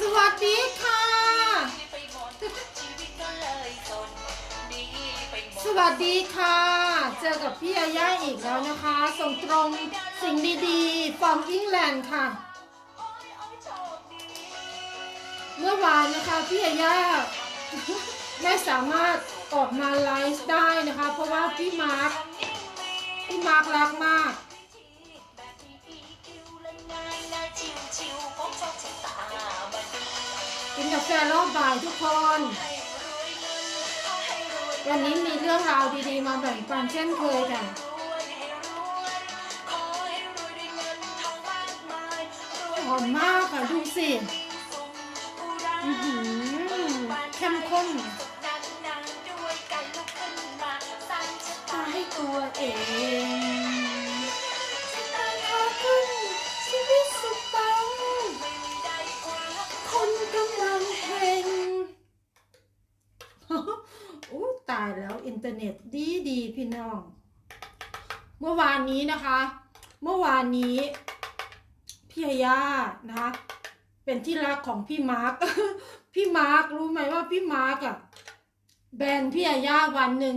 สวัสดีค่ะ สวัสดีค่ะ เจอกับพี่ยาย่าอีกแล้วนะคะ ส่งตรงสิ่งดีๆ from England ค่ะ เมื่อวานนะคะพี่ยาย่าไม่สามารถออกมาไลฟ์ได้นะคะ เพราะว่าพี่มาร์คพี่มาร์ครักมาก กินกาแฟรอบบ่ายทุกคน วันนี้มีเรื่องราวดีๆ มาแบ่งปันเช่นเคยค่ะหอมมากค่ะดูสิอือหือเข้มข้นตาให้ตัวเอง เมื่อวานนี้นะคะ เมื่อวานนี้พี่ยาย่านะคะ เป็นที่รักของพี่มาร์คพี่มาร์ครู้ไหมว่าพี่มาร์คอะแบนพี่ยาย่าวันหนึ่ง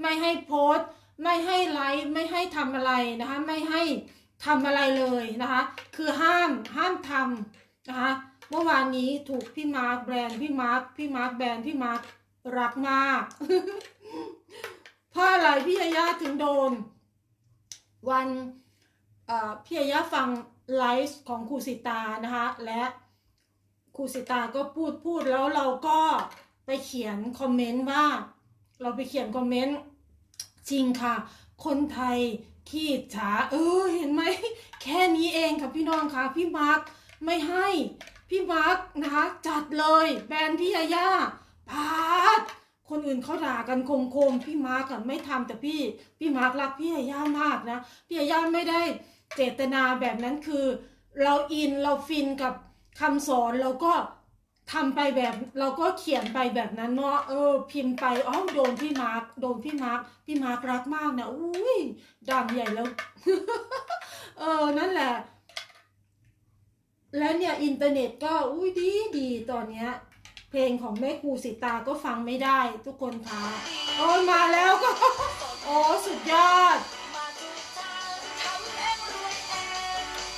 ไม่ให้โพสต์ ไม่ให้ไลฟ์ไม่ให้ทำอะไรนะคะ ไม่ให้ทำอะไรเลยนะคะ คือห้ามห้ามทำนะคะเมื่อวานนี้ถูกพี่มาร์คแบรนด์พี่มาร์คพี่มาร์คแบรนด์พี่มาร์ครักมากเพราะอะไรพี่ยาย่าถึงโดน วันพี่ยาย่าฟังไลฟ์ของครูสิตานะคะและครูสิตาก็พูดพูดแล้วเราก็ไปเขียนคอมเมนต์ว่า เราไปเขียนคอมเมนต์จริงค่ะ คนไทยขี้ฉาเออเห็นไหมแค่นี้เองค่ะพี่น้องค่ะพี่มาร์คไม่ให้พี่มาร์คนะคะจัดเลยแบรนด์พี่ยาย่าพาด คนอื่นเขาด่ากันโคมๆพี่มาร์กไม่ทำแต่พี่ พี่มาร์กรักพี่ยาย่ามากนะพี่ยาย่าไม่ได้เจตนาแบบนั้นคือ เราอินเราฟินกับคำสอนเราก็ทำไปแบบเราก็เขียนไปแบบนั้นเนาะเออ พิมพ์ไปอ๋อโดนพี่มาร์กโดนพี่มาร์กพี่มาร์กรักมากนะอุ้ยดำใหญ่แล้ว เออนั่นแหละ แล้วเนี่ย อินเทอร์เน็ตก็อุ้ยดีดีตอนเนี้ย เพลงของแม่ครูสิตาก็ฟังไม่ได้ ทุกคนคะโอ้ยมาแล้วก็ โอ้สุดยอด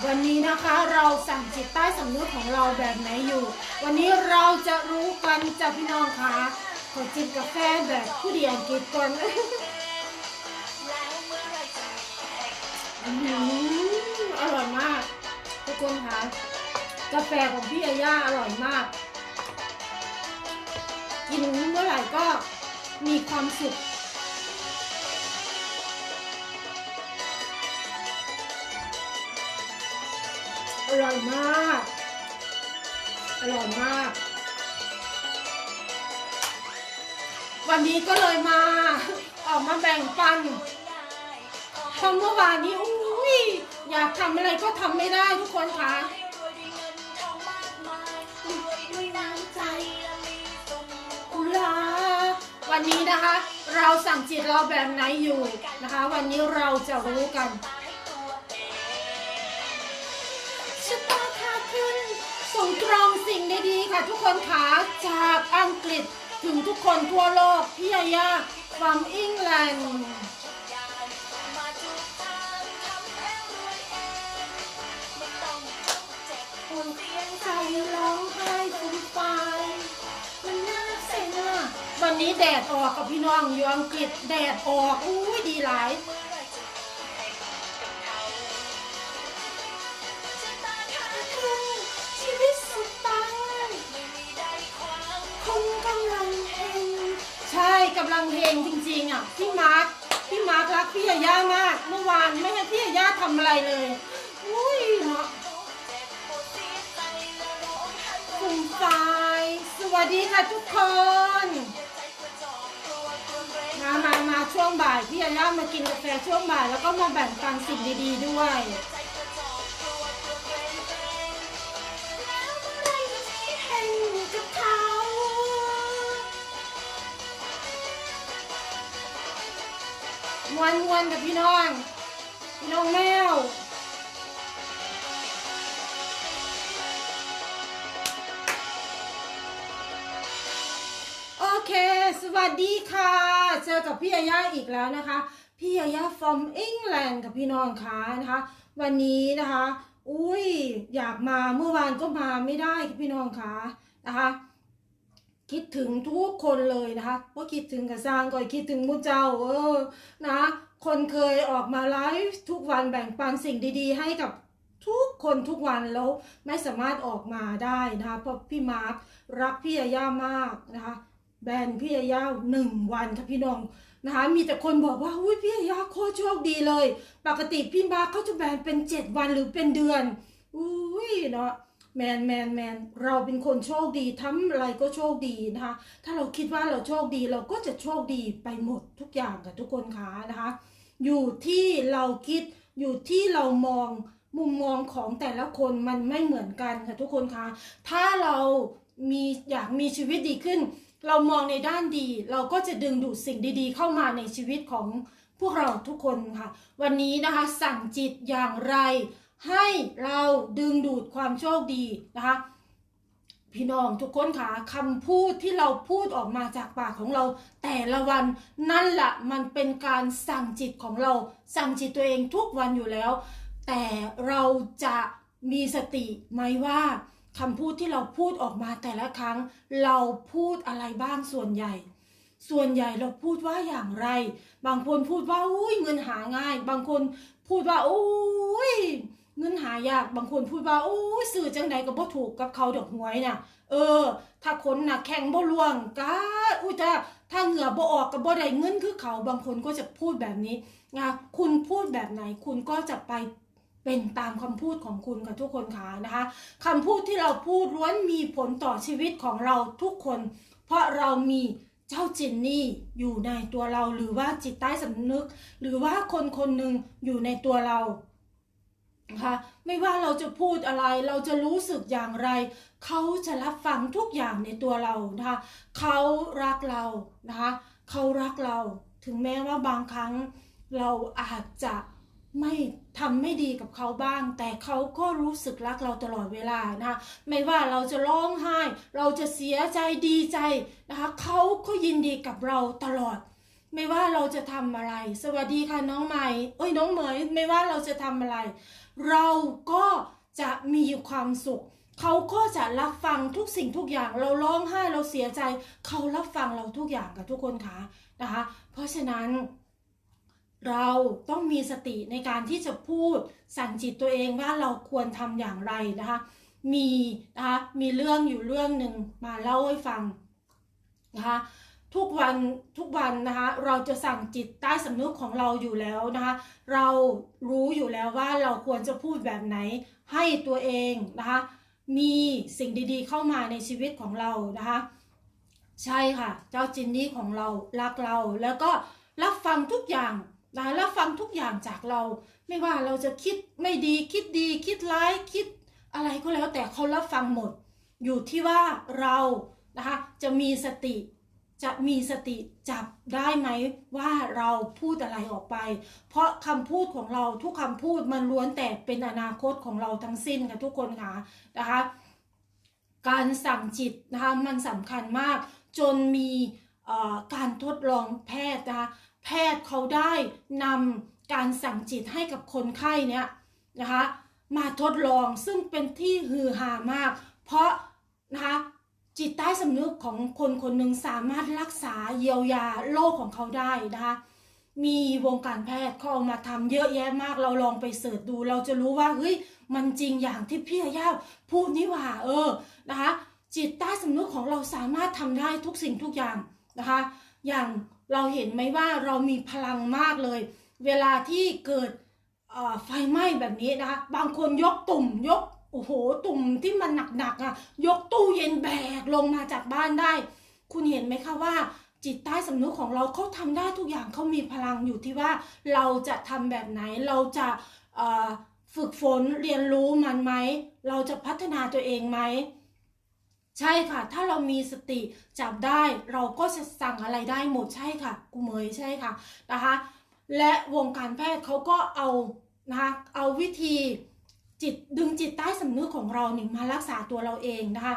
วันนี้นะคะเราสั่งจิตใต้สำนึกของเราแบบไหนอยู่ วันนี้เราจะรู้กันจ้ะพี่น้องคะขอจิบกาแฟแบบผู้ดีอังกฤษก่อนอือออร่อยมาก ทุกคนคะกาแฟของพี่อาย่าอร่อยมาก กินเมื่อไหร่ก็มีความสุขอร่อยมาก อร่อยมาก วันนี้ก็เลยมา ออกมาแบ่งปันเพราะเมื่อวานนี้อุ้ยอยากทำอะไรก็ทำไม่ได้ทุกคนคะอุ วันนี้นะคะ เราสั่งจิตเราแบบไหนอยู่นะคะ วันนี้เราจะรู้กันชะตาขาขึ้นส่งตรงสิ่งดีๆค่ะทุกคนขาจากอังกฤษถึงทุกคนทั่วโลกพี่ยาย่า from England คนเพียงใจร้องไห้ฟูมฟายมันน่าเซ็ง ตอนนี้แดดออกกับพี่น้องอยู่อังกฤษแดดออกอุ้ยดีหลายชีวิตสุดปังคงกำลังเฮงใช่กำลังเฮงจริงๆอะพี่มาร์คพี่มาร์ครักพี่ยาย่ามาก เมื่อวานไม่ให้พี่ยาย่าทำอะไรเลยอุ้ยเนาะคุณฟายสวัสดีค่ะทุกคน มามามาช่วงบ่ายพี่ยาย่ามากินกาแฟช่วงบ่ายแล้วก็มาแบ่งปันสิ่งดี ๆ ด้วย มวนมวนๆกับพี่น้อง พี่น้องแมว เค สวัสดีค่ะ เจอกับพี่ยาย่าอีกแล้วนะคะ พี่ยาย่า from England กับพี่น้องค่ะนะคะ วันนี้นะคะ อุ้ยอยากมาเมื่อวานก็มาไม่ได้ค่ะพี่น้องค่ะนะคะ คิดถึงทุกคนเลยนะคะว่าคิดถึงกับสร้างก็คิดถึงมุเจ้าเออนะคนเคยออกมาไลฟ์ทุกวันแบ่งปันสิ่งดีๆ ให้กับทุกคนทุกวันแล้วไม่สามารถออกมาได้นะคะเพราะพี่มาร์ครักพี่ยาย่ามากนะคะ แบนพี่ยาย่าหนึ่งวันค่ะพี่น้องนะคะ มีแต่คนบอกว่าอุ้ยพี่ยาย่าโคตรโชคดีเลย ปกติพี่มาเขาจะแบนเป็นเจ็ดวันหรือเป็นเดือนอุ้ยเนาะแมนแมนแมนเราเป็นคนโชคดีทำอะไรก็โชคดีนะคะ ถ้าเราคิดว่าเราโชคดีเราก็จะโชคดีไปหมดทุกอย่างกับทุกคนค่ะนะคะ อยู่ที่เราคิดอยู่ที่เรามองมุมมองของแต่ละคนมันไม่เหมือนกันค่ะทุกคนคะถ้าเรา มีอยากมีชีวิตดีขึ้น เรามองในด้านดี เราก็จะดึงดูดสิ่งดีๆ เข้ามาในชีวิตของพวกเราทุกคนค่ะ วันนี้นะคะสั่งจิตอย่างไร ให้เราดึงดูดความโชคดีนะคะพี่น้องทุกคนค่ะคำพูดที่เราพูดออกมาจากปากของเรา แต่ละวันนั่นแหละมันเป็นการสั่งจิตของเรา สั่งจิตตัวเองทุกวันอยู่แล้ว แต่เราจะมีสติไหมว่า คำพูดที่เราพูดออกมาแต่ละครั้ง เราพูดอะไรบ้างส่วนใหญ่ ส่วนใหญ่เราพูดว่าอย่างไร บางคนพูดว่าอุ้ยเงินหาง่าย บางคนพูดว่าอุ้ยเงินหายาก บางคนพูดว่าอุ้ยสื่อจังใดก็บ่ถูกกับเขาดอกหวยน่ะ เออ ถ้าคนน่ะแข่งบ่ล่วงก็อุ้ยถ้าถ้าเหงื่อบ่ออกกับบ่ได้เงินคือเขา บางคนก็จะพูดแบบนี้นะคุณพูดแบบไหน คุณก็จะไป เป็นตามคำพูดของคุณกับทุกคนค่ะนะคะคำพูดที่เราพูดล้วนมีผลต่อชีวิตของเราทุกคน เพราะเรามีเจ้าจินนี่อยู่ในตัวเราหรือว่าจิตใต้สำนึก หรือว่าคนคนหนึ่งอยู่ในตัวเรานะคะไม่ว่าเราจะพูดอะไรเราจะรู้สึกอย่างไร เขาจะรับฟังทุกอย่างในตัวเรานะคะเขารักเรานะคะเขารักเรา ถึงแม้ว่าบางครั้งเราอาจจะไม่ ทำไม่ดีกับเขาบ้าง แต่เขาก็รู้สึกรักเราตลอดเวลานะคะไม่ว่าเราจะร้องไห้ เราจะเสียใจดีใจนะคะเขาก็ยินดีกับเราตลอด ไม่ว่าเราจะทำอะไร สวัสดีค่ะน้องใหม่เอ้ยน้องเหมย ไม่ว่าเราจะทำอะไร เราก็จะมีความสุขเขาก็จะรับฟังทุกสิ่งทุกอย่าง เราร้องไห้เราเสียใจ เขารับฟังเราทุกอย่างกับทุกคนค่ะนะคะ เพราะฉะนั้น เราต้องมีสติในการที่จะพูดสั่งจิตตัวเองว่าเราควรทำอย่างไรนะคะ มีนะคะมีเรื่องอยู่เรื่องหนึ่งมาเล่าให้ฟังนะคะทุกวันทุกวันนะคะเราจะสั่งจิตใต้สำนึกของเราอยู่แล้วนะคะเรารู้อยู่แล้วว่าเราควรจะพูดแบบไหนให้ตัวเองนะคะมีสิ่งดีๆเข้ามาในชีวิตของเรานะคะใช่ค่ะ เจ้าจินนี่ของเรารักเราแล้วก็รับฟังทุกอย่าง นะรับฟังทุกอย่างจากเรา ไม่ว่าเราจะคิดไม่ดีคิดดีคิดร้ายคิดอะไรก็แล้วแต่เขารับฟังหมด อยู่ที่ว่าเรานะคะจะมีสติจะมีสติจับได้ไหมว่าเราพูดอะไรออกไป เพราะคำพูดของเราทุกคำพูดมันล้วนแต่เป็นอนาคตของเราทั้งสิ้นค่ะทุกคนค่ะนะคะ การสั่งจิตนะคะมันสำคัญมากจนมีการทดลองแพทย์นะคะ แพทย์เขาได้นำการสั่งจิตให้กับคนไข้เนี่ยนะคะมาทดลองซึ่งเป็นที่ฮือฮามาก เพราะนะคะจิตใต้สำนึกของคนคนหนึ่งสามารถรักษาเยียวยาโรคของเขาได้นะคะมีวงการแพทย์เขาเอามาทำเยอะแยะมากเราลองไปเสิร์ชดู เราจะรู้ว่าเฮ้ยมันจริงอย่างที่พี่อาย่าพูดนี่หว่าเออนะคะจิตใต้สำนึกของเราสามารถทำได้ทุกสิ่งทุกอย่างนะคะ อย่าง เราเห็นไหมว่าเรามีพลังมากเลย เวลาที่เกิดไฟไหม้แบบนี้นะคะบางคนยกตุ่มยกโอ้โหตุ่มที่มันหนักๆอะ ยกตู้เย็นแบกลงมาจากบ้านได้ คุณเห็นไหมคะว่า จิตใต้สำนึกของเราเขาทำได้ทุกอย่างเขามีพลังอยู่ที่ว่าเราจะทำแบบไหนเราจะฝึกฝนเรียนรู้มันไหม เราจะพัฒนาตัวเองไหม ใช่ค่ะ ถ้าเรามีสติจับได้เราก็จะสั่งอะไรได้หมดใช่ค่ะกูเมยใช่ค่ะนะคะ และวงการแพทย์เขาก็เอานะคะเอาวิธีจิตดึงจิตใต้สำนึกของเราเนี่ยมารักษาตัวเราเองนะคะ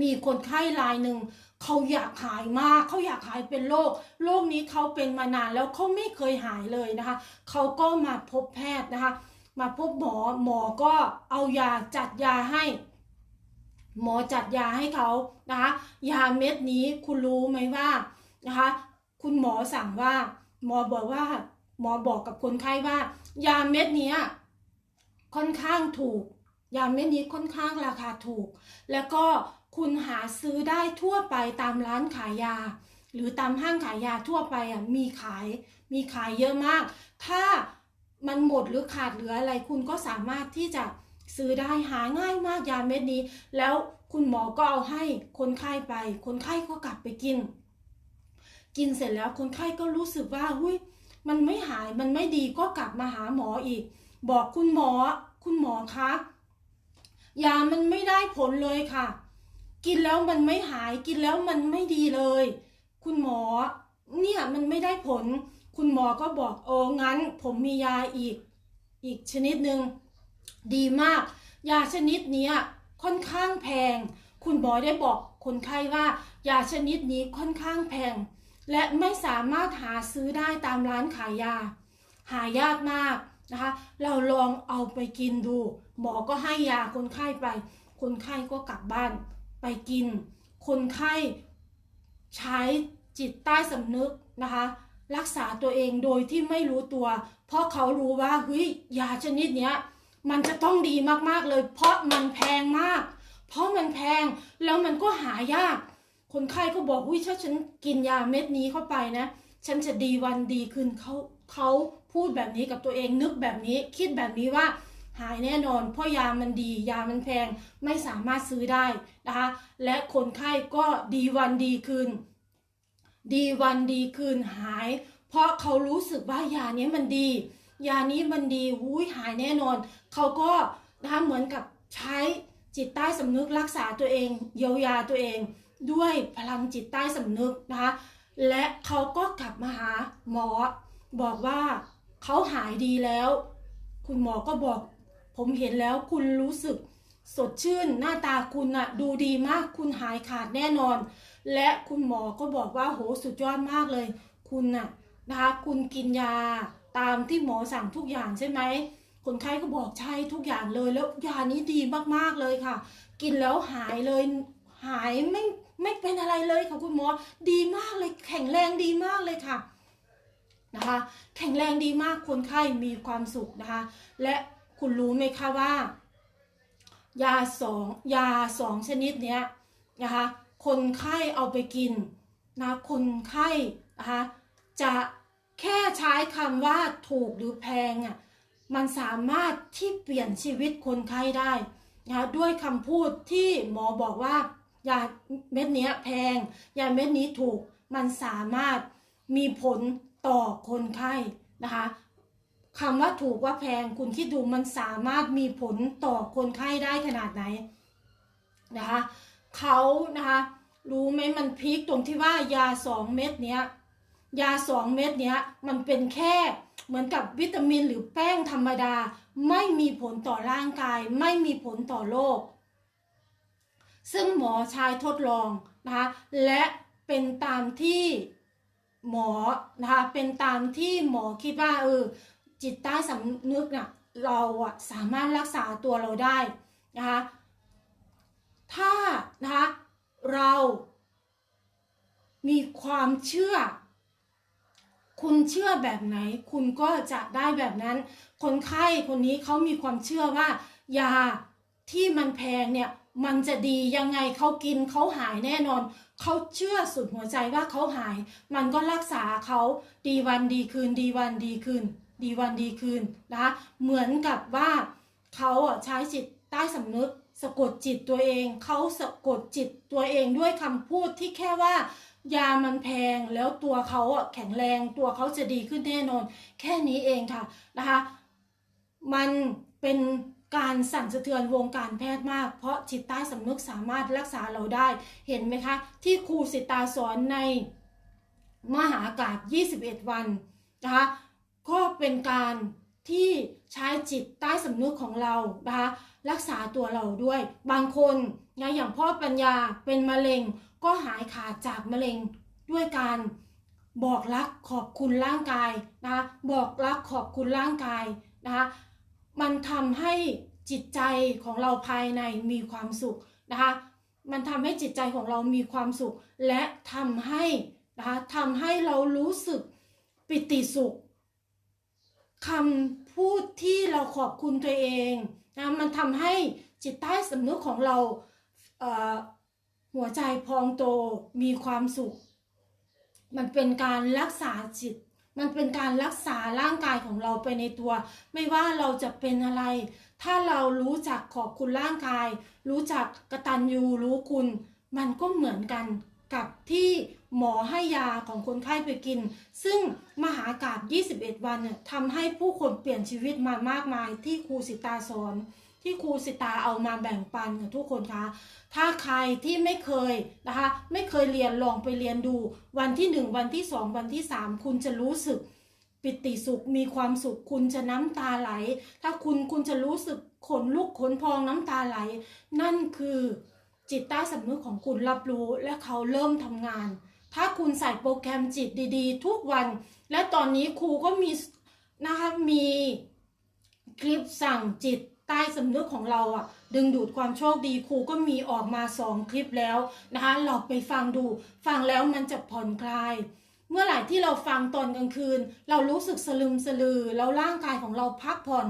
มีคนไข้รายหนึ่งเขาอยากหายมากเขาอยากหายเป็นโรคโรคนี้เขาเป็นมานานแล้วเขาไม่เคยหายเลยนะคะเขาก็มาพบแพทย์นะคะ มาพบหมอหมอก็เอายาจัดยาให้ หมอจัดยาให้เขานะคะยาเม็ดนี้คุณรู้ไหมว่านะคะคุณหมอสั่งว่า หมอบอกว่า หมอบอกกับคนไข้ว่า ยาเม็ดนี้ค่อนข้างถูก ยาเม็ดนี้ค่อนข้างราคาถูก แล้วก็คุณหาซื้อได้ทั่วไปตามร้านขายยา หรือตามห้างขายยาทั่วไปอะมีขายมีขายเยอะมาก ถ้ามันหมดหรือขาดเหลืออะไรคุณก็สามารถที่จะ ซื้อได้หาง่ายมากยาเม็ดนี้ แล้วคุณหมอก็เอาให้คนไข้ไป คนไข้ก็กลับไปกิน กินเสร็จแล้วคนไข้ก็รู้สึกว่าหุ้ยมันไม่หายมันไม่ดีก็กลับมาหาหมออีก บอกคุณหมอ คุณหมอคะยามันไม่ได้ผลเลยค่ะ กินแล้วมันไม่หายกินแล้วมันไม่ดีเลย คุณหมอ เนี่ยมันไม่ได้ผล คุณหมอก็บอกโอ้งั้น ผมมียาอีก อีกชนิดหนึ่ง ดีมาก ยาชนิดนี้ค่อนข้างแพง คุณหมอได้บอกคนไข้ว่ายาชนิดนี้ค่อนข้างแพง และไม่สามารถหาซื้อได้ตามร้านขายยา หายากมากนะคะ เราลองเอาไปกินดู หมอก็ให้ยาคนไข้ไป คนไข้ก็กลับบ้านไปกิน คนไข้ใช้จิตใต้สำนึกนะคะรักษาตัวเองโดยที่ไม่รู้ตัว เพราะเขารู้ว่าเฮ้ยยาชนิดเนี้ย มันจะต้องดีมากๆเลย เพราะมันแพงมาก เพราะมันแพงแล้วมันก็หายาก คนไข้ก็บอกอุ้ยถ้าฉันกินยาเม็ดนี้เข้าไปนะ ฉันจะดีวันดีคืนเขาเขาพูดแบบนี้กับตัวเองนึกแบบนี้ คิดแบบนี้ว่าหายแน่นอน เพราะยามันดี ยามันแพงไม่สามารถซื้อได้นะคะ และคนไข้ก็ดีวันดีคืน ดีวันดีคืนหาย เพราะเขารู้สึกว่ายานี้มันดี ยานี้มันดีหุยหายแน่นอน เขาก็นะคะเหมือนกับใช้จิตใต้สำนึกรักษาตัวเอง เยียวยาตัวเอง ด้วยพลังจิตใต้สำนึกนะคะและเขาก็กลับมาหาหมอ บอกว่าเขาหายดีแล้ว คุณหมอก็บอก ผมเห็นแล้วคุณรู้สึกสดชื่นหน้าตาคุณน่ะดูดีมากคุณหายขาดแน่นอน และคุณหมอก็บอกว่าโหสุดยอดมากเลย คุณน่ะนะคะคุณกินยา ตามที่หมอสั่งทุกอย่างใช่ไหมคนไข้ก็บอกใช่ทุกอย่างเลยแล้วยานี้ดีมากๆเลยค่ะ กินแล้วหายเลยหายไม่ไม่เป็นอะไรเลยค่ะคุณหมอดีมากเลยแข็งแรงดีมากเลยค่ะนะคะ แข็งแรงดีมากคนไข้มีความสุขนะคะ และคุณรู้ไหมคะว่า ยาสองยาสองชนิดเนี้ยนะคะคนไข้เอาไปกินนะคนไข้นะคะจะ แค่ใช้คำว่าถูกหรือแพงอะมันสามารถที่เปลี่ยนชีวิตคนไข้ได้นะคะด้วยคำพูดที่หมอบอกว่ายาเม็ดนี้แพงยาเม็ดนี้ถูกมันสามารถมีผลต่อคนไข้นะคะคำว่าถูกว่าแพงคุณคิดดูมันสามารถมีผลต่อคนไข้ได้ขนาดไหนนะคะเขานะคะรู้ไหมมันพีคตรงที่ว่ายาสองเม็ดเนี้ย ยาสองเม็ดเนี้ยมันเป็นแค่เหมือนกับวิตามินหรือแป้งธรรมดา ไม่มีผลต่อร่างกาย ไม่มีผลต่อโรคซึ่งหมอชายทดลองนะคะและเป็นตามที่หมอนะคะเป็นตามที่หมอคิดว่าเออจิตใต้สำนึกน่ะเราอะสามารถรักษาตัวเราได้นะคะถ้านะคะเรามีความเชื่อ คุณเชื่อแบบไหน คุณก็จะได้แบบนั้น คนไข้คนนี้เขามีความเชื่อว่า ยาที่มันแพงเนี่ยมันจะดียังไงเขากินเขาหายแน่นอน เขาเชื่อสุดหัวใจว่าเขาหาย มันก็รักษาเขาดีวันดีคืน ดีวันดีคืน ดีวันดีคืนนะคะเหมือนกับว่าเขาใช้จิตใต้สำนึก สะกดจิตตัวเอง เขาสะกดจิตตัวเองด้วยคำพูดที่แค่ว่า ยามันแพงแล้วตัวเขาอะแข็งแรงตัวเขาจะดีขึ้นแน่นอน แค่นี้เองค่ะนะคะ มันเป็นการสั่นสะเทือนวงการแพทย์มาก เพราะจิตใต้สำนึกสามารถรักษาเราได้ เห็นไหมคะ ที่ครูสิตาสอนในมหากาบ21 วันนะคะก็เป็นการที่ใช้จิตใต้สำนึกของเรานะคะรักษาตัวเราด้วย บางคนนะอย่างพ่อปัญญาเป็นมะเร็ง ก็หายขาดจากมะเร็งด้วยการบอกรักขอบคุณร่างกายนะคะบอกรักขอบคุณร่างกายนะคะมันทำให้จิตใจของเราภายในมีความสุขนะคะมันทำให้จิตใจของเรามีความสุข และทำให้นะคะทำให้เรารู้สึกปิติสุขคำพูดที่เราขอบคุณตัวเองนะมันทำให้จิตใต้สำนึกของเราเหัวใจพองโตมีความสุข มันเป็นการรักษาจิต มันเป็นการรักษาร่างกายของเราไปในตัว ไม่ว่าเราจะเป็นอะไร ถ้าเรารู้จักขอบคุณร่างกาย รู้จักกระตัญญูรู้คุณ มันก็เหมือนกันกับที่หมอให้ยาของคนไข้ไปกิน ซึ่งมหากาบ 21 วันเนี่ยทำให้ผู้คนเปลี่ยนชีวิตมามากมายที่ครูสิตาสอน ที่ครูสิตาเอามาแบ่งปันกับทุกคนคะถ้าใครที่ไม่เคยนะคะ ไม่เคยเรียนลองไปเรียนดู วันที่หนึ่งวันที่สองวันที่สามคุณจะรู้สึกปิติสุขมีความสุขคุณจะน้ำตาไหล ถ้าคุณคุณจะรู้สึกขนลุกขนพองน้ำตาไหล นั่นคือจิตใต้สำนึกของคุณรับรู้และเขาเริ่มทำงาน ถ้าคุณใส่โปรแกรมจิตดีๆ ทุกวัน และตอนนี้ครูก็มีนะคะมีคลิปสั่งจิต ใต้สำนึกของเราอะ ดึงดูดความโชคดีครูก็มีออกมาสองคลิปแล้วนะคะเราไปฟังดู ฟังแล้วมันจะผ่อนคลาย เมื่อไหร่ที่เราฟังตอนกลางคืน เรารู้สึกสลึมสลือแล้วร่างกายของเราพักผ่อน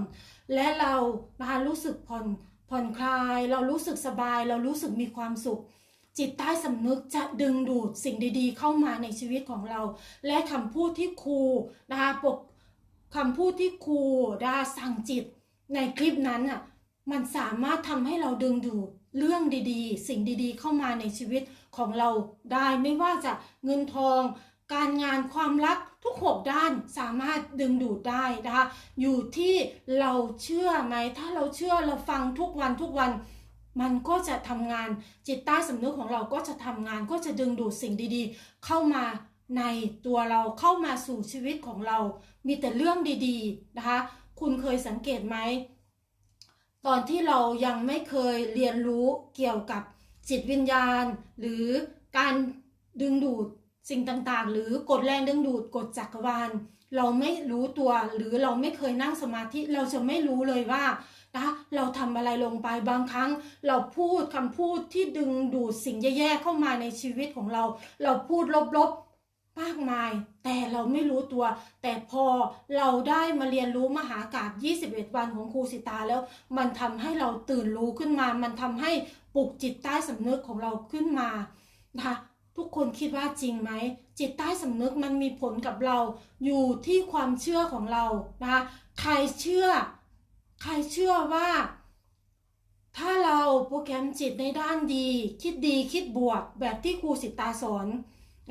และเรานะคะรู้สึกผ่อนผ่อนคลาย เรารู้สึกสบาย เรารู้สึกมีความสุข จิตใต้สำนึกจะดึงดูดสิ่งดีๆ เข้ามาในชีวิตของเรา และคำพูดที่ครูนะคะปกคำพูดที่ครูนะคะสั่งจิต ในคลิปนั้นอะมันสามารถทำให้เราดึงดูดเรื่องดีๆ สิ่งดีๆ เข้ามาในชีวิตของเราได้ไม่ว่าจะเงินทอง การงานความรักทุกหกด้านสามารถดึงดูดได้นะคะ อยู่ที่เราเชื่อไหม ถ้าเราเชื่อเราฟังทุกวันทุกวันมันก็จะทำงานจิตใต้สำนึกของเราก็จะทำงานก็จะดึงดูดสิ่งดีๆ เข้ามาในตัวเราเข้ามาสู่ชีวิตของเรา มีแต่เรื่องดีๆนะคะ คุณเคยสังเกตไหม ตอนที่เรายังไม่เคยเรียนรู้เกี่ยวกับจิตวิญญาณ หรือการดึงดูดสิ่งต่างๆ หรือกฎแรงดึงดูดกฎจักรวาล เราไม่รู้ตัวหรือเราไม่เคยนั่งสมาธิเราจะไม่รู้เลยว่านะเราทำอะไรลงไปบางครั้ง เราพูดคำพูดที่ดึงดูดสิ่งแย่ๆเข้ามาในชีวิตของเรา เราพูดลบๆ มากมาย แต่เราไม่รู้ตัว แต่พอเราได้มาเรียนรู้มหากาบ21 วันของครูสิตาแล้ว มันทำให้เราตื่นรู้ขึ้นมา มันทำให้ปลุกจิตใต้สำนึกของเราขึ้นมานะคะทุกคนคิดว่าจริงไหม จิตใต้สำนึกมันมีผลกับเราอยู่ที่ความเชื่อของเรานะคะใครเชื่อ ใครเชื่อว่า ถ้าเราโปรแกรมจิตในด้านดี คิดดีคิดบวกแบบที่ครูสิตาสอน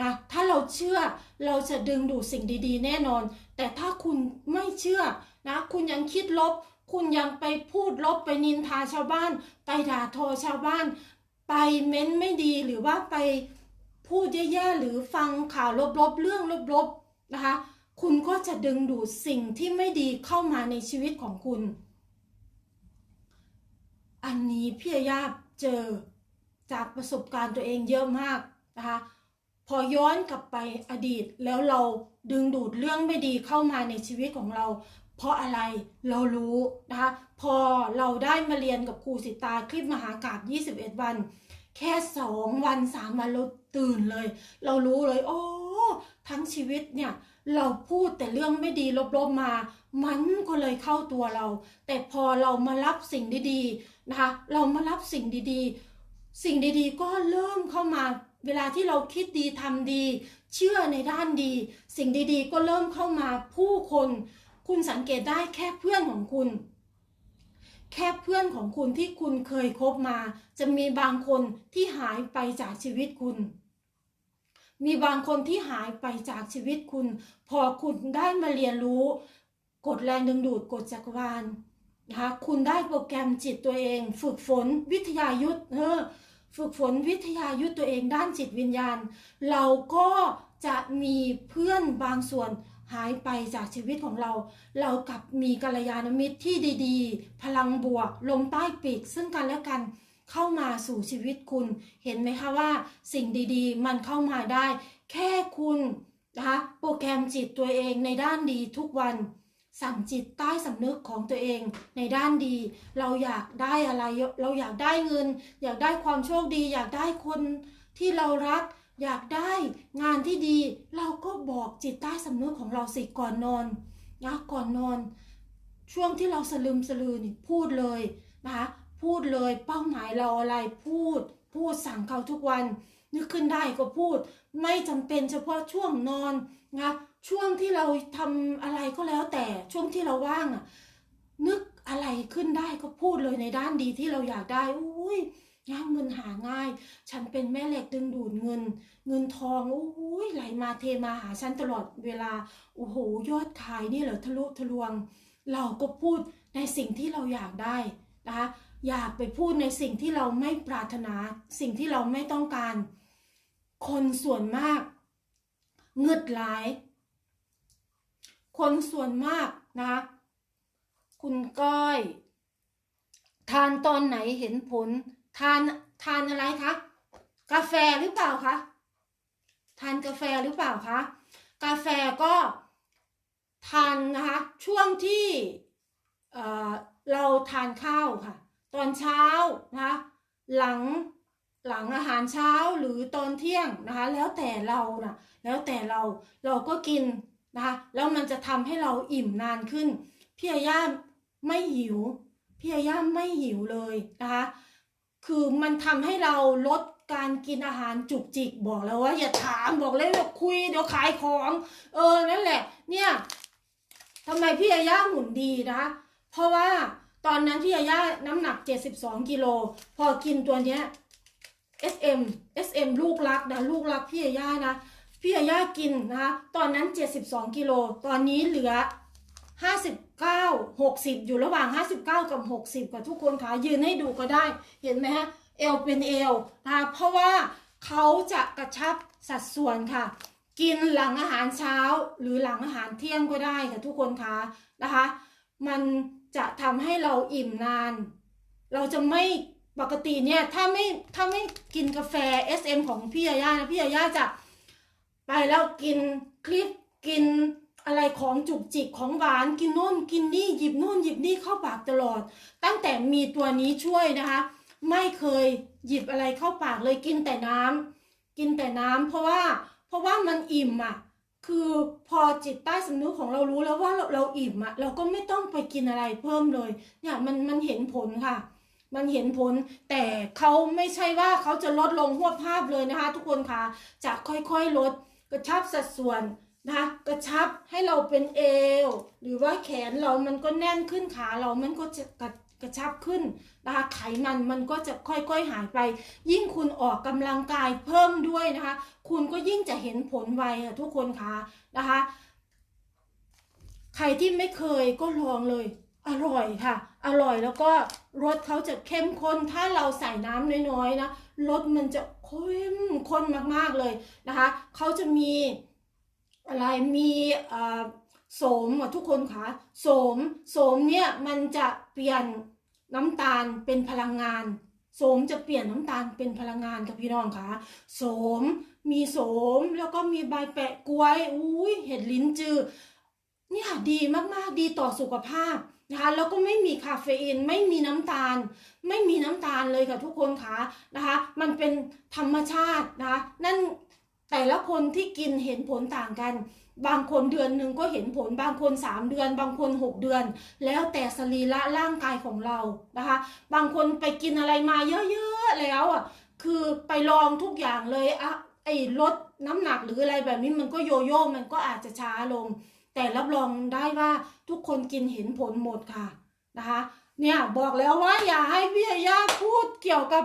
นะถ้าเราเชื่อเราจะดึงดูดสิ่งดีๆ แน่นอน แต่ถ้าคุณไม่เชื่อนะคุณยังคิดลบ คุณยังไปพูดลบไปนินทาชาวบ้าน ไปด่าทอชาวบ้าน ไปเม้นไม่ดีหรือว่าไปพูดแย่ๆหรือฟังข่าวลบๆเรื่องลบๆนะคะคุณก็จะดึงดูดสิ่งที่ไม่ดีเข้ามาในชีวิตของคุณ อันนี้พี่ยาเจอจากประสบการณ์ตัวเองเยอะมากนะคะ พอย้อนกลับไปอดีตแล้วเราดึงดูดเรื่องไม่ดีเข้ามาในชีวิตของเรา เพราะอะไรเรารู้นะคะพอเราได้มาเรียนกับครูสิตาคลิปมหากาบ21 วัน แค่สองวันสามวันเราตื่นเลย เรารู้เลย โอ้ทั้งชีวิตเนี่ยเราพูดแต่เรื่องไม่ดีลบๆมา มันก็เลยเข้าตัวเรา แต่พอเรามารับสิ่งดีๆนะคะเรามารับสิ่งดีๆ สิ่งดีๆ ก็เริ่มเข้ามา เวลาที่เราคิดดีทำดี เชื่อในด้านดี สิ่งดีๆ ก็เริ่มเข้ามาผู้คน คุณสังเกตได้แค่เพื่อนของคุณ แค่เพื่อนของคุณที่คุณเคยคบมา จะมีบางคนที่หายไปจากชีวิตคุณ มีบางคนที่หายไปจากชีวิตคุณ พอคุณได้มาเรียนรู้กฎแรงดึงดูดกฎจักรวาลนะคะคุณได้โปรแกรมจิตตัวเอง ฝึกฝนวิทยายุทธเออ ฝึกฝนวิทยายุทธตัวเองด้านจิตวิญญาณ เราก็จะมีเพื่อนบางส่วนหายไปจากชีวิตของเรา เรากลับมีกัลยาณมิตรที่ดีๆ พลังบวก ลมใต้ปีก ซึ่งกันและกันเข้ามาสู่ชีวิตคุณ เห็นไหมคะว่าสิ่งดีๆ มันเข้ามาได้ แค่คุณนะคะโปรแกรมจิตตัวเองในด้านดีทุกวัน สั่งจิตใต้สำนึกของตัวเองในด้านดี เราอยากได้อะไร เราอยากได้เงิน อยากได้ความโชคดี อยากได้คนที่เรารัก อยากได้งานที่ดี เราก็บอกจิตใต้สำนึกของเราสิก่อนนอนนะก่อนนอน ช่วงที่เราสลืมสลือนี่พูดเลยนะคะพูดเลยเป้าหมายเราอะไรพูด พูดสั่งเขาทุกวัน นึกขึ้นได้ก็พูด ไม่จำเป็นเฉพาะช่วงนอนนะ ช่วงที่เราทำอะไรก็แล้วแต่ช่วงที่เราว่างอะนึกอะไรขึ้นได้ก็พูดเลยในด้านดีที่เราอยากได้อุ้ยงานเงินหาง่าย ฉันเป็นแม่เหล็กดึงดูดเงิน เงินทองอุ้ยไหลมาเทมาหาฉันตลอดเวลาโอ้โหยอดขายนี่เหรอทะลุทะลวง เราก็พูดในสิ่งที่เราอยากได้นะคะอยากไปพูดในสิ่งที่เราไม่ปรารถนา สิ่งที่เราไม่ต้องการ คนส่วนมากเงืดหลาย คนส่วนมากนะคุณก้อย ทานตอนไหนเห็นผล ทานทานอะไรคะกาแฟหรือเปล่าคะทานกาแฟหรือเปล่าคะกาแฟก็ทานนะคะช่วงที่เเราทานข้าวค่ะ ตอนเช้านะคะหลังหลังอาหารเช้าหรือตอนเที่ยงนะคะ แล้วแต่เรานะแล้วแต่เราเราก็กิน นะคะ แล้วมันจะทำให้เราอิ่มนานขึ้น พี่อาย่าไม่หิว พี่อาย่าไม่หิวเลยนะคะ คือมันทำให้เราลดการกินอาหารจุกจิกบอกแล้วว่า อย่าถามบอกเลยว่าคุยเดี๋ยวขายของ เออนั่นแหละ เนี่ยทำไมพี่อาย่าหุ่นดีนะคะ เพราะว่าตอนนั้นพี่อาย่าน้ำหนัก 72กิโลพอกินตัวเนี้ย SM SM ลูกรักนะลูกรักพี่อาย่านะ พี่อาย่ากินนะคะตอนนั้น 72 กิโล ตอนนี้เหลือ 59 60 อยู่ระหว่าง 59 กับ 60 กับทุกคนค่ะยืนให้ดูก็ได้ เห็นไหมฮะ เอวเป็นเอวนะคะเพราะว่าเขาจะกระชับสัดส่วนค่ะ กินหลังอาหารเช้าหรือหลังอาหารเที่ยงก็ได้ค่ะทุกคนคะนะคะ มันจะทำให้เราอิ่มนาน เราจะไม่ปกติเนี่ยถ้าไม่ถ้าไม่กินกาแฟ SM ของพี่ยาย่านะพี่ยาย่าจะ ไปแล้วกินคลิปกินอะไรของจุกจิกของหวานกินโน่นกินนี่หยิบโน่นหยิบนี่เข้าปากตลอด ตั้งแต่มีตัวนี้ช่วยนะคะ ไม่เคยหยิบอะไรเข้าปากเลยกินแต่น้ำกินแต่น้ำเพราะว่าเพราะว่ามันอิ่มอะคือพอจิตใต้สำนึกของเรารู้แล้วว่าเราเราอิ่มอะเราก็ไม่ต้องไปกินอะไรเพิ่มเลย เนี่ยมันมันเห็นผลค่ะ มันเห็นผล แต่เขาไม่ใช่ว่าเขาจะลดลงหัวภาพเลยนะคะ ทุกคนค่ะจะค่อยๆลด กระชับสัดส่วนนะคะกระชับให้เราเป็นเอว หรือว่าแขนเรามันก็แน่นขึ้นขาเรามันก็จะกระกระชับขึ้นนะคะไขมันมันก็จะค่อยๆหายไป ยิ่งคุณออกกำลังกายเพิ่มด้วยนะคะ คุณก็ยิ่งจะเห็นผลไวค่ะทุกคนคะนะคะ ใครที่ไม่เคยก็ลองเลย อร่อยค่ะ อร่อยแล้วก็รสเขาจะเข้มข้นถ้าเราใส่น้ำน้อยๆนะรสมันจะ เข้มข้นมากๆเลยนะคะเขาจะมีอะไรมีอ่อโสมทุกคนคะโสมโสมเนี่ยมันจะเปลี่ยนน้ำตาลเป็นพลังงานโสมจะเปลี่ยนน้ำตาลเป็นพลังงานค่ะพี่น้องคะโสมมีโสมแล้วก็มีใบแปะกล้วยอุ้ยเห็ดลิ้นจือเนี่ยดีมากๆดีต่อสุขภาพ นะคะแล้วก็ไม่มีคาเฟอีนไม่มีน้ำตาล ไม่มีน้ำตาลเลยค่ะทุกคนคะนะคะ มันเป็นธรรมชาตินะคะนั่นแต่ละคนที่กินเห็นผลต่างกัน บางคนเดือนหนึ่งก็เห็นผล บางคน 3 เดือน บางคน 6 เดือน แล้วแต่สรีระร่างกายของเรานะคะ บางคนไปกินอะไรมาเยอะๆแล้วอะคือไปลองทุกอย่างเลยอะไอ้ลดน้ำหนักหรืออะไรแบบนี้มันก็โยโย่มันก็อาจจะช้าลง แต่รับรองได้ว่าทุกคนกินเห็นผลหมดค่ะนะคะ เนี่ยบอกแล้วว่าอย่าให้พี่ยายาพูดเกี่ยวกับ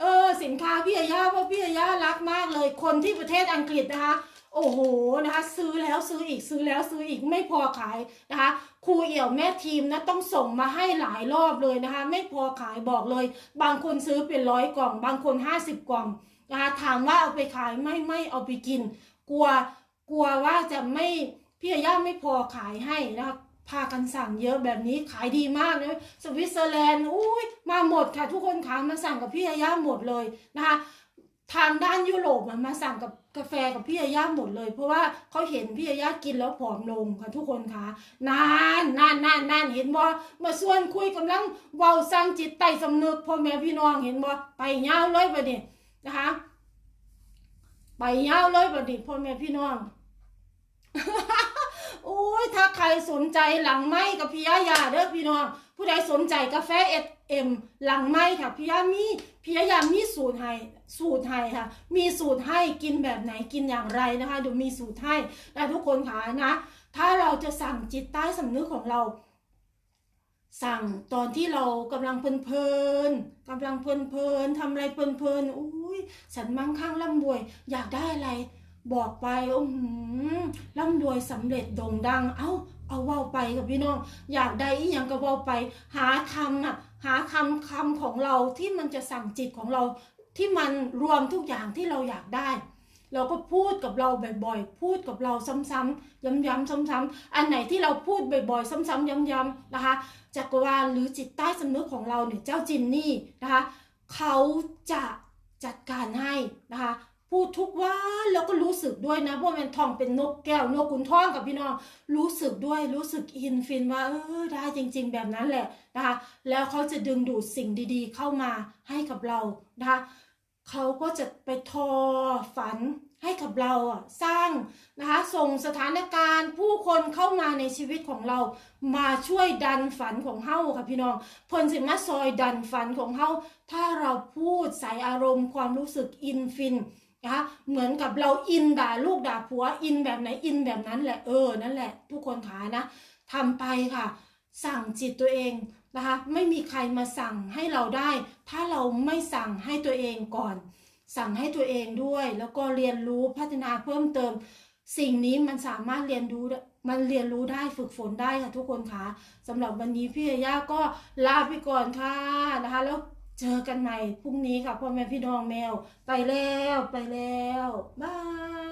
เออสินค้าพี่ยายาเพราะพี่ยายารักมากเลยคนที่ประเทศอังกฤษนะคะโอ้โหนะคะซื้อแล้วซื้ออีกซื้อแล้วซื้ออีกไม่พอขายนะคะครูเอี่ยวแม่ทีมนะต้องส่งมาให้หลายรอบเลยนะคะ ไม่พอขายบอกเลย บางคนซื้อเป็นร้อยกล่อง บางคนห้าสิบกล่องนะคะถามว่าเอาไปขายไม่ไม่เอาไปกิน กลัวกลัวว่าจะไม่ พี่ยาย่าไม่พอขายให้นะคะพากันสั่งเยอะแบบนี้ขายดีมากเลยสวิตเซอร์แลนด์อุ้ยมาหมดค่ะทุกคนคะมาสั่งกับพี่ยาย่าหมดเลยนะคะทางด้านยุโรปมาสั่งกับกาแฟกับพี่ยาย่าหมดเลย เพราะว่าเขาเห็นพี่ยาย่ากินแล้วผอมลงค่ะทุกคนคะนานนานนานนานเห็นบ่มาส่วนคุยกำลังเว้าสร้างจิตใต้สำนึกพ่อแม่พี่น้องเห็นบ่ไปยาเลยบัดนี้นะคะไปยาเลยบัดนี้พ่อแม่พี่น้อง ยถ้าใครสนใจหลังไม้กับพี่ยายาเด้อพี่น้องผู้ใดสนใจกาแฟเอสเอ็มหลังไม้ค่ะพี่ยามีพี่ยายามีสูตรให้สูตรให้ค่ะ มีสูตรให้กินแบบไหนกินอย่างไรนะคะเดี๋ยวมีสูตรให้นะทุกคนค่ะนะ ถ้าเราจะสั่งจิตใต้สำนึกของเรา สั่งตอนที่เรากำลังเพลินๆกำลังเพลินๆทำอะไรเพลินๆอุ้ยฉันมั่งคั่งร่ำรวย อยากได้อะไร บอกไปโอือหือร่ำรวยสำเร็จโด่งดัง เอ้าเอาเว้าไปกับพี่น้อง อยากได้อีหยังก็เว้าไป หาคำอะ หาคำคำของเราที่มันจะสั่งจิตของเรา ที่มันรวมทุกอย่างที่เราอยากได้ เราก็พูดกับเราบ่อยๆ พูดกับเราซ้ำๆย้ำๆซ้ำๆอันไหนที่เราพูดบ่อยๆ ซ้ำๆย้ำๆนะคะจักรวาลหรือจิตใต้สำนึกของเราเนี่ยเจ้าจินนี่นะคะ เขาจะจัดการให้นะคะ พูดทุกวันแล้วก็รู้สึกด้วยนะว่ามันทองเป็นนกแก้วนกขุนทองกับพี่น้อง รู้สึกด้วยรู้สึกอินฟินว่าเออได้จริง ๆ แบบนั้นแหละนะคะแล้วเขาจะดึงดูดสิ่งดีๆ เข้ามาให้กับเรานะคะเขาก็จะไปทอฝันให้กับเราอะสร้างนะคะส่งสถานการณ์ผู้คนเข้ามาในชีวิตของเรา มาช่วยดันฝันของเฮาค่ะพี่น้องเพิ่นสิมาซอยดันฝันของเฮาถ้าเราพูดใส่อารมณ์ความรู้สึกอินฟิน นะคะเหมือนกับเราอินด่าลูกด่าผัวอินแบบไหนอินแบบนั้นแหละเออนั่นแหละ ทุกคนขานะทำไปค่ะ สั่งจิตตัวเองนะคะไม่มีใครมาสั่งให้เราได้ ถ้าเราไม่สั่งให้ตัวเองก่อน สั่งให้ตัวเองด้วย แล้วก็เรียนรู้พัฒนาเพิ่มเติม สิ่งนี้มันสามารถเรียนรู้มันเรียนรู้ได้ฝึกฝนได้ค่ะทุกคนคะสำหรับวันนี้พี่ยาย่าก็ลาไปก่อนค่ะนะคะแล้ว เจอกันใหม่พรุ่งนี้ค่ะพ่อแม่พี่น้องแมว ไปแล้วไปแล้วบาย